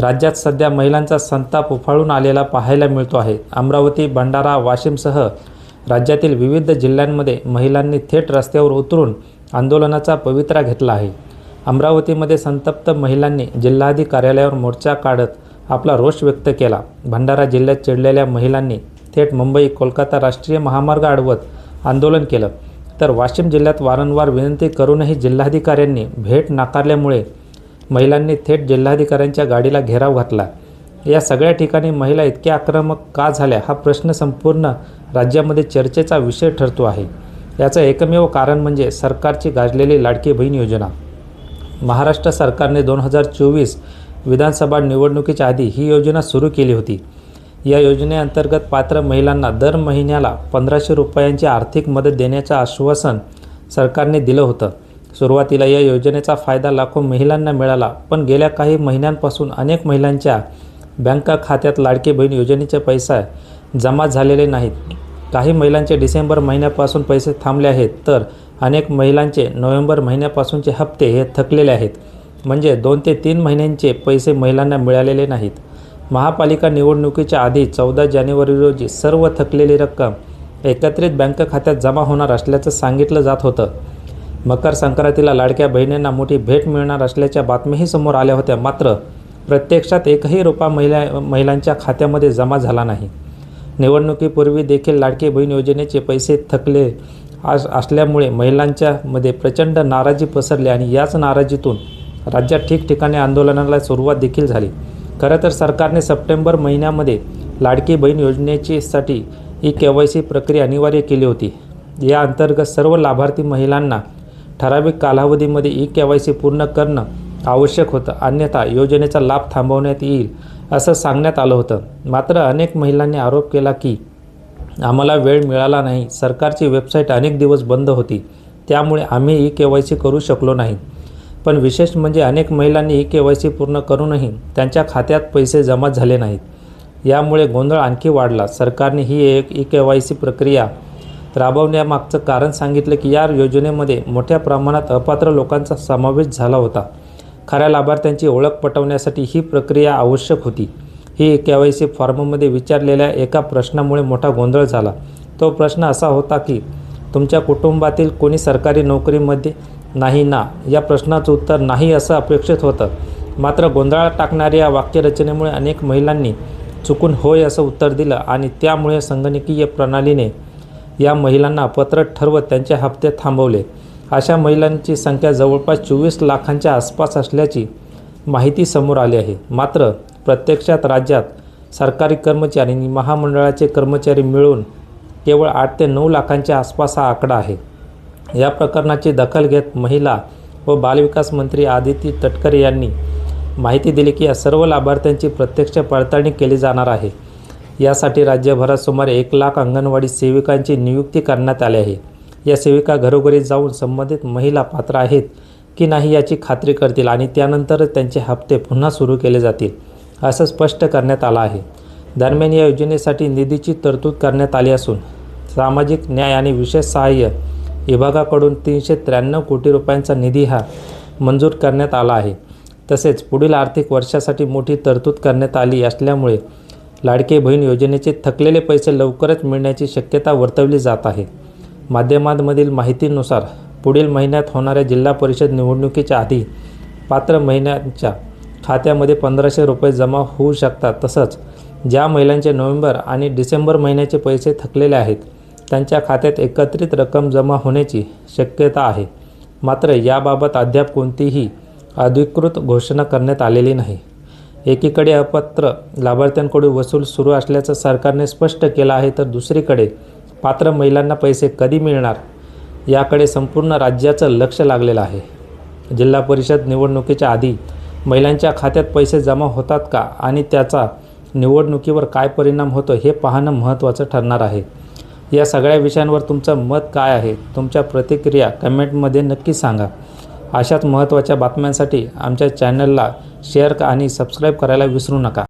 राज्यात सध्या महिलांचा संताप उफाळून आलेला पाहायला मिळतो आहे. अमरावती भंडारा वाशिमसह राज्यातील विविध जिल्ह्यांमध्ये महिलांनी थेट रस्त्यावर उतरून आंदोलनाचा पवित्रा घेतला आहे. अमरावतीमध्ये संतप्त महिलांनी जिल्हाधिकारी कार्यालयावर मोर्चा काढत आपला रोष व्यक्त केला. भंडारा जिल्ह्यात चिडलेल्या महिलांनी थेट मुंबई कोलकाता राष्ट्रीय महामार्ग अडवत आंदोलन केलं. तर वाशिम जिल्ह्यात वारंवार विनंती करूनही जिल्हाधिकाऱ्यांनी भेट नाकारल्यामुळे महिलांनी थेट जिल्हाधिकाऱ्यांच्या गाडीला घेराव घातला. या सगळ्या ठिकाणी महिला इतक्या आक्रमक का झाल्या हा प्रश्न संपूर्ण राज्यामध्ये चर्चेचा विषय ठरतो आहे. याचं एकमेव कारण म्हणजे सरकारची गाजलेली लाडकी बहीण योजना. महाराष्ट्र सरकारने दोन हजार चोवीस विधानसभा निवडणुकीच्या आधी ही योजना सुरू केली होती. या योजनेअंतर्गत पात्र महिलांना दर महिन्याला पंधराशे रुपयांची आर्थिक मदत देण्याचं आश्वासन सरकारने दिलं होतं. सुरुवातीला या योजनेचा फायदा लाखो महिलांना मिळाला पण गेल्या काही महिन्यांपासून अनेक महिलांच्या बँक खात्यात लाडकी बहीण योजनेचे पैसे जमा झालेले नाहीत. काही महिलांचे डिसेंबर महिन्यापासून पैसे थांबले आहेत तर अनेक महिलांचे नोव्हेंबर महिन्यापासूनचे हप्ते हे थकलेले आहेत. म्हणजे दोन ते तीन महिन्यांचे पैसे महिलांना मिळालेले नाहीत. महापालिका निवडणुकीच्या आधी चौदा जानेवारी रोजी सर्व थकलेली रक्कम एकत्रित बँक खात्यात जमा होणार असल्याचं सांगितलं जात होतं. मकर संक्रांतीला लाडक्या बहिणींना मोठी भेट मिळणार असल्याच्या बातम्याही समोर आल्या होत्या. मात्र प्रत्यक्षात एकही रुपया महिला महिलांच्या खात्यामध्ये जमा झाला नाही. निवडणुकीपूर्वी देखील लाडकी बहीण योजनेचे पैसे थकले आस असल्यामुळे महिलांच्या मध्ये प्रचंड नाराजी पसरली आणि याच नाराजीतून राज्यात ठिकठिकाणी आंदोलनाला सुरुवात देखील झाली. खरं तर सरकारने सप्टेंबर महिन्यामध्ये लाडकी बहीण योजनेची साठी ई के वाय सी प्रक्रिया अनिवार्य केली होती. या अंतर्गत सर्व लाभार्थी महिलांना ठराविक कालावधीमध्ये ई के वाय सी पूर्ण करणं आवश्यक होतं. अन्यथा योजनेचा लाभ थांबवण्यात येईल असं सांगण्यात आलं होतं. मात्र अनेक महिलांनी आरोप केला की आम्हाला वेळ मिळाला नाही. सरकारची वेबसाईट अनेक दिवस बंद होती. त्यामुळे आम्ही ई के वाय सी करू शकलो नाही. पण विशेष म्हणजे अनेक महिलांनी ई के वाय सी पूर्ण करूनही त्यांच्या खात्यात पैसे जमा झाले नाहीत. यामुळे गोंधळ आणखी वाढला. सरकारने ही एक ई के वाय सी प्रक्रिया राबवण्यामागचं कारण सांगितलं की या योजनेमध्ये मोठ्या प्रमाणात अपात्र लोकांचा समावेश झाला होता. खऱ्या लाभार्थ्यांची ओळख पटवण्यासाठी ही प्रक्रिया आवश्यक होती. ही के वाय सी फॉर्ममध्ये विचारलेल्या एका प्रश्नामुळे मोठा गोंधळ झाला. तो प्रश्न असा होता की तुमच्या कुटुंबातील कोणी सरकारी नोकरीमध्ये नाही ना या प्रश्नाचं उत्तर नाही असं अपेक्षित होतं. मात्र गोंधळात टाकणाऱ्या या वाक्यरचनेमुळे अनेक महिलांनी चुकून होय असं उत्तर दिलं आणि त्यामुळे संगणकीय प्रणालीने या महिलांना अपात्र ठरवत त्यांचे हप्ते थांबवले. अशा महिलांची संख्या जवळपास चोवीस लाखांच्या आसपास असल्याची माहिती समोर आली आहे. मात्र प्रत्यक्षात राज्यात सरकारी कर्मचारी आणि महामंडळाचे कर्मचारी मिळून केवळ आठ ते नऊ लाखांच्या आसपास हा आकडा आहे. या प्रकरणाची दखल घेत महिला व बालविकास मंत्री आदिती तटकरे यांनी माहिती दिली की या सर्व लाभार्थ्यांची प्रत्यक्ष पडताळणी केली जाणार आहे. यासाठी राज्यभरात सुमारे एक लाख अंगणवाडी सेविकांची नियुक्ती करण्यात आली आहे. या सेविका घरोघरी जाऊन संबंधित महिला पात्र आहेत की नाही याची खात्री करतील आणि त्यानंतरच त्यांचे हप्ते पुन्हा सुरू केले जातील असं स्पष्ट करण्यात आलं आहे. दरम्यान या योजनेसाठी निधीची तरतूद करण्यात आली असून सामाजिक न्याय आणि विशेष सहाय्य विभागाकडून तीनशे त्र्याण्णव कोटी रुपयांचा निधी हा मंजूर करण्यात आला आहे. तसेच पुढील आर्थिक वर्षासाठी मोठी तरतूद करण्यात आली असल्यामुळे लाडके बहीण योजनेचे थकलेले पैसे लवकरच मिळण्याची शक्यता वर्तवली जात आहे. माध्यमांमधील माहितीनुसार पुढील महिन्यात होणाऱ्या जिल्हा परिषद निवडणुकीच्या आधी पात्र महिन्यांच्या खात्यामध्ये पंधराशे रुपये जमा होऊ शकतात. तसंच ज्या महिलांचे नोव्हेंबर आणि डिसेंबर महिन्याचे पैसे थकलेले आहेत त्यांच्या खात्यात एकत्रित रक्कम जमा होण्याची शक्यता आहे. मात्र याबाबत अद्याप कोणतीही अधिकृत घोषणा करण्यात आलेली नाही. एकीकडे अपात्र लाभार्थ्यांकडून वसूल सुरू असल्याचं सरकारने स्पष्ट केलं आहे तर दुसरीकडे पात्र महिलांना पैसे कधी मिळणार याकडे संपूर्ण राज्याचं लक्ष लागलेलं आहे. जिल्हा परिषद निवडणुकीच्या आधी महिलांच्या खात्यात पैसे जमा होतात का आणि त्याचा निवडणुकीवर काय परिणाम होतो हे पाहणं महत्त्वाचं ठरणार आहे. या सगळ्या विषयांवर तुमचं मत काय आहे? तुमच्या प्रतिक्रिया कमेंटमध्ये नक्की सांगा. अशाच महत्त्वाच्या बातम्यांसाठी आमच्या चॅनलला शेअर आणि सबस्क्राईब करायला विसरू नका.